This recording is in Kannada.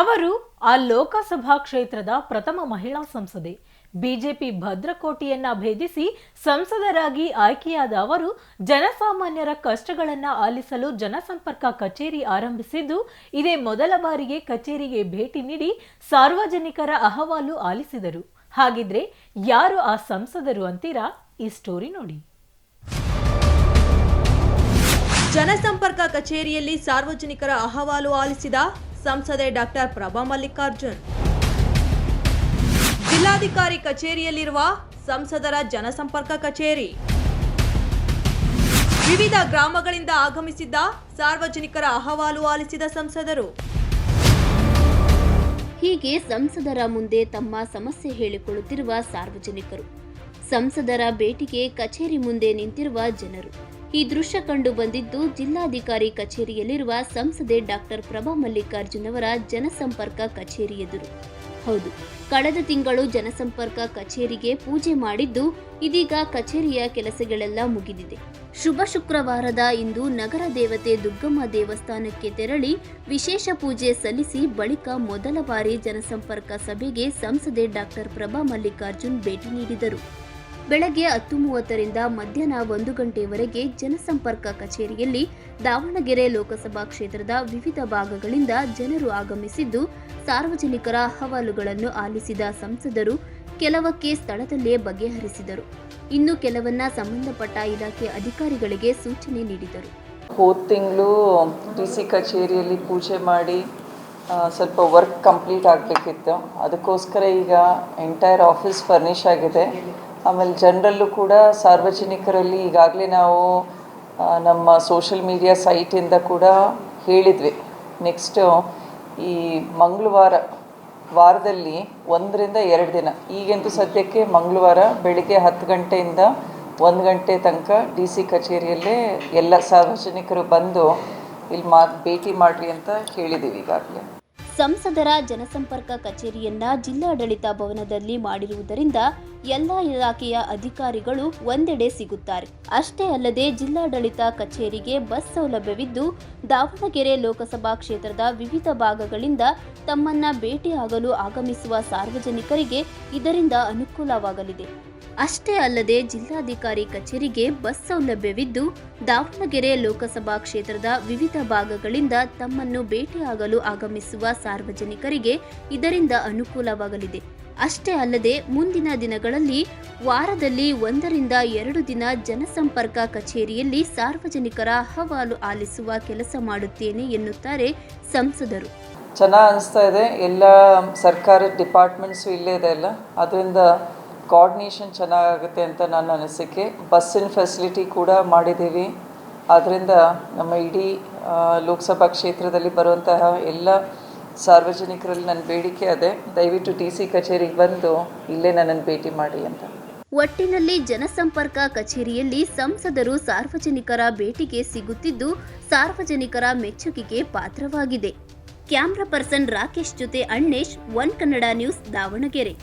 ಅವರು ಆ ಲೋಕಸಭಾ ಕ್ಷೇತ್ರದ ಪ್ರಥಮ ಮಹಿಳಾ ಸಂಸದೆ. ಬಿಜೆಪಿ ಭದ್ರಕೋಟೆಯನ್ನ ಭೇದಿಸಿ ಸಂಸದರಾಗಿ ಆಯ್ಕೆಯಾದ ಅವರು ಜನಸಾಮಾನ್ಯರ ಕಷ್ಟಗಳನ್ನು ಆಲಿಸಲು ಜನಸಂಪರ್ಕ ಕಚೇರಿ ಆರಂಭಿಸಿದ್ದು, ಇದೇ ಮೊದಲ ಬಾರಿಗೆ ಕಚೇರಿಗೆ ಭೇಟಿ ನೀಡಿ ಸಾರ್ವಜನಿಕರ ಅಹವಾಲು ಆಲಿಸಿದರು. ಹಾಗಿದ್ರೆ ಯಾರು ಆ ಸಂಸದರು ಅಂತೀರಾ? ಈ ಸ್ಟೋರಿ ನೋಡಿ. ಜನಸಂಪರ್ಕ ಕಚೇರಿಯಲ್ಲಿ ಸಾರ್ವಜನಿಕರ ಅಹವಾಲು ಆಲಿಸಿದ ಸಂಸದೆ ಡಾಕ್ಟರ್ ಪ್ರಭಾ ಮಲ್ಲಿಕಾರ್ಜುನ್. ಜಿಲ್ಲಾಧಿಕಾರಿ ಕಚೇರಿಯಲ್ಲಿರುವ ಸಂಸದರ ಜನಸಂಪರ್ಕ ಕಚೇರಿ. ವಿವಿಧ ಗ್ರಾಮಗಳಿಂದ ಆಗಮಿಸಿದ್ದ ಸಾರ್ವಜನಿಕರ ಅಹವಾಲು ಆಲಿಸಿದ ಸಂಸದರು. ಹೀಗೆ ಸಂಸದರ ಮುಂದೆ ತಮ್ಮ ಸಮಸ್ಯೆ ಹೇಳಿಕೊಳ್ಳುತ್ತಿರುವ ಸಾರ್ವಜನಿಕರು. ಸಂಸದರ ಭೇಟಿಗೆ ಕಚೇರಿ ಮುಂದೆ ನಿಂತಿರುವ ಜನರು. ಈ ದೃಶ್ಯ ಕಂಡು ಬಂದಿದ್ದು ಜಿಲ್ಲಾಧಿಕಾರಿ ಕಚೇರಿಯಲ್ಲಿರುವ ಸಂಸದೆ ಡಾಕ್ಟರ್ ಪ್ರಭಾ ಮಲ್ಲಿಕಾರ್ಜುನ್ ಅವರ ಜನಸಂಪರ್ಕ ಕಚೇರಿ ಎದುರು. ಹೌದು, ಕಳೆದ ತಿಂಗಳು ಜನಸಂಪರ್ಕ ಕಚೇರಿಗೆ ಪೂಜೆ ಮಾಡಿದ್ದು ಇದೀಗ ಕಚೇರಿಯ ಕೆಲಸಗಳೆಲ್ಲ ಮುಗಿದಿದೆ. ಶುಭ ಶುಕ್ರವಾರದ ಇಂದು ನಗರ ದೇವತೆ ದುರ್ಗಮ್ಮ ದೇವಸ್ಥಾನಕ್ಕೆ ತೆರಳಿ ವಿಶೇಷ ಪೂಜೆ ಸಲ್ಲಿಸಿ ಬಳಿಕ ಮೊದಲ ಬಾರಿ ಜನಸಂಪರ್ಕ ಸಭೆಗೆ ಸಂಸದೆ ಡಾಕ್ಟರ್ ಪ್ರಭಾ ಮಲ್ಲಿಕಾರ್ಜುನ್ ಭೇಟಿ ನೀಡಿದರು. ಬೆಳಗ್ಗೆ ಹತ್ತು ಮೂವತ್ತರಿಂದ ಮಧ್ಯಾಹ್ನ ಒಂದು ಗಂಟೆಯವರೆಗೆ ಜನಸಂಪರ್ಕ ಕಚೇರಿಯಲ್ಲಿ ದಾವಣಗೆರೆ ಲೋಕಸಭಾ ಕ್ಷೇತ್ರದ ವಿವಿಧ ಭಾಗಗಳಿಂದ ಜನರು ಆಗಮಿಸಿದ್ದು, ಸಾರ್ವಜನಿಕರ ಅಹವಾಲುಗಳನ್ನು ಆಲಿಸಿದ ಸಂಸದರು ಕೆಲವಕ್ಕೆ ಸ್ಥಳದಲ್ಲೇ ಬಗೆಹರಿಸಿದರು. ಇನ್ನು ಕೆಲವನ್ನ ಸಂಬಂಧಪಟ್ಟ ಇಲಾಖೆ ಅಧಿಕಾರಿಗಳಿಗೆ ಸೂಚನೆ ನೀಡಿದರು. ಹೋದ ತಿಂಗಳು ಡಿ ಸಿ ಕಚೇರಿಯಲ್ಲಿ ಪೂಜೆ ಮಾಡಿ ಸ್ವಲ್ಪ ವರ್ಕ್ ಕಂಪ್ಲೀಟ್ ಆಗಬೇಕಿತ್ತು. ಅದಕ್ಕೋಸ್ಕರ ಈಗ ಎಂಟೈರ್ ಆಫೀಸ್ ಫರ್ನಿಷ್ ಆಗಿದೆ. ಆಮೇಲೆ ಜನರಲ್ಲೂ ಕೂಡ ಸಾರ್ವಜನಿಕರಲ್ಲಿ ಈಗಾಗಲೇ ನಾವು ನಮ್ಮ ಸೋಷಲ್ ಮೀಡಿಯಾ ಸೈಟಿಂದ ಕೂಡ ಹೇಳಿದ್ವಿ. ನೆಕ್ಸ್ಟು ಈ ಮಂಗಳವಾರ, ವಾರದಲ್ಲಿ ಒಂದರಿಂದ ಎರಡು ದಿನ. ಈಗಂತೂ ಸದ್ಯಕ್ಕೆ ಮಂಗಳವಾರ ಬೆಳಿಗ್ಗೆ ಹತ್ತು ಗಂಟೆಯಿಂದ ಒಂದು ಗಂಟೆ ತನಕ ಡಿ ಸಿ ಕಚೇರಿಯಲ್ಲೇ ಎಲ್ಲ ಸಾರ್ವಜನಿಕರು ಬಂದು ಇಲ್ಲಿ ಮಾ, ಭೇಟಿ ಮಾಡಿರಿ ಅಂತ ಹೇಳಿದ್ದೀವಿ ಈಗಾಗಲೇ. ಸಂಸದರ ಜನಸಂಪರ್ಕ ಕಚೇರಿಯನ್ನ ಜಿಲ್ಲಾಡಳಿತ ಭವನದಲ್ಲಿ ಮಾಡಿರುವುದರಿಂದ ಎಲ್ಲ ಇಲಾಖೆಯ ಅಧಿಕಾರಿಗಳು ಒಂದೆಡೆ ಸಿಗುತ್ತಾರೆ. ಅಷ್ಟೇ ಅಲ್ಲದೆ ಜಿಲ್ಲಾಡಳಿತ ಕಚೇರಿಗೆ ಬಸ್ ಸೌಲಭ್ಯವಿದ್ದು, ದಾವಣಗೆರೆ ಲೋಕಸಭಾ ಕ್ಷೇತ್ರದ ವಿವಿಧ ಭಾಗಗಳಿಂದ ತಮ್ಮನ್ನ ಭೇಟಿಯಾಗಲು ಆಗಮಿಸುವ ಸಾರ್ವಜನಿಕರಿಗೆ ಇದರಿಂದ ಅನುಕೂಲವಾಗಲಿದೆ. ಅಷ್ಟೇ ಅಲ್ಲದೆ ಜಿಲ್ಲಾಧಿಕಾರಿ ಕಚೇರಿಗೆ ಬಸ್ ಸೌಲಭ್ಯವಿದ್ದು, ದಾವಣಗೆರೆ ಲೋಕಸಭಾ ಕ್ಷೇತ್ರದ ವಿವಿಧ ಭಾಗಗಳಿಂದ ತಮ್ಮನ್ನು ಭೇಟಿಯಾಗಲು ಆಗಮಿಸುವ ಸಾರ್ವಜನಿಕರಿಗೆ ಇದರಿಂದ ಅನುಕೂಲವಾಗಲಿದೆ. ಅಷ್ಟೇ ಅಲ್ಲದೆ ಮುಂದಿನ ದಿನಗಳಲ್ಲಿ ವಾರದಲ್ಲಿ ಒಂದರಿಂದ ಎರಡು ದಿನ ಜನಸಂಪರ್ಕ ಕಚೇರಿಯಲ್ಲಿ ಸಾರ್ವಜನಿಕರ ಅಹವಾಲು ಆಲಿಸುವ ಕೆಲಸ ಮಾಡುತ್ತೇನೆ ಎನ್ನುತ್ತಾರೆ ಸಂಸದರು. ಚೆನ್ನಾಗಿ ಅನಿಸ್ತಾ ಇದೆ. ಎಲ್ಲ ಸರ್ಕಾರಿ ಡಿಪಾರ್ಟ್ಮೆಂಟ್ಸು ಇಲ್ಲೇ ಇದೆ ಅಲ್ಲ. ಅದರಿಂದ ಕೋಆರ್ಡಿನೇಷನ್ ಚೆನ್ನಾಗುತ್ತೆ ಅಂತ ನನ್ನ ಅನಿಸಿಕೆ. ಬಸ್ಸಿನ ಫೆಸಿಲಿಟಿ ಕೂಡ ಮಾಡಿದ್ದೀವಿ. ಆದ್ದರಿಂದ ನಮ್ಮ ಇಡೀ ಲೋಕಸಭಾ ಕ್ಷೇತ್ರದಲ್ಲಿ ಬರುವಂತಹ ಎಲ್ಲ ಸಾರ್ವಜನಿಕರಲ್ಲಿ ನನ್ನ ಬೇಡಿಕೆ ಅದೇ. ದಯವಿಟ್ಟು ಡಿ ಸಿ ಕಚೇರಿಗೆ ಬಂದು ಇಲ್ಲೇ ನನ್ನನ್ನು ಭೇಟಿ ಮಾಡಿ ಅಂತ. ಒಟ್ಟಿನಲ್ಲಿ ಜನಸಂಪರ್ಕ ಕಚೇರಿಯಲ್ಲಿ ಸಂಸದರು ಸಾರ್ವಜನಿಕರ ಭೇಟಿಗೆ ಸಿಗುತ್ತಿದ್ದು, ಸಾರ್ವಜನಿಕರ ಮೆಚ್ಚುಗೆಗೆ ಪಾತ್ರವಾಗಿದೆ. ಕ್ಯಾಮ್ರಾ ಪರ್ಸನ್ ರಾಕೇಶ್ ಜೊತೆ ಅಣ್ಣೇಶ್, ಒನ್ ಕನ್ನಡ ನ್ಯೂಸ್ ದಾವಣಗೆರೆ.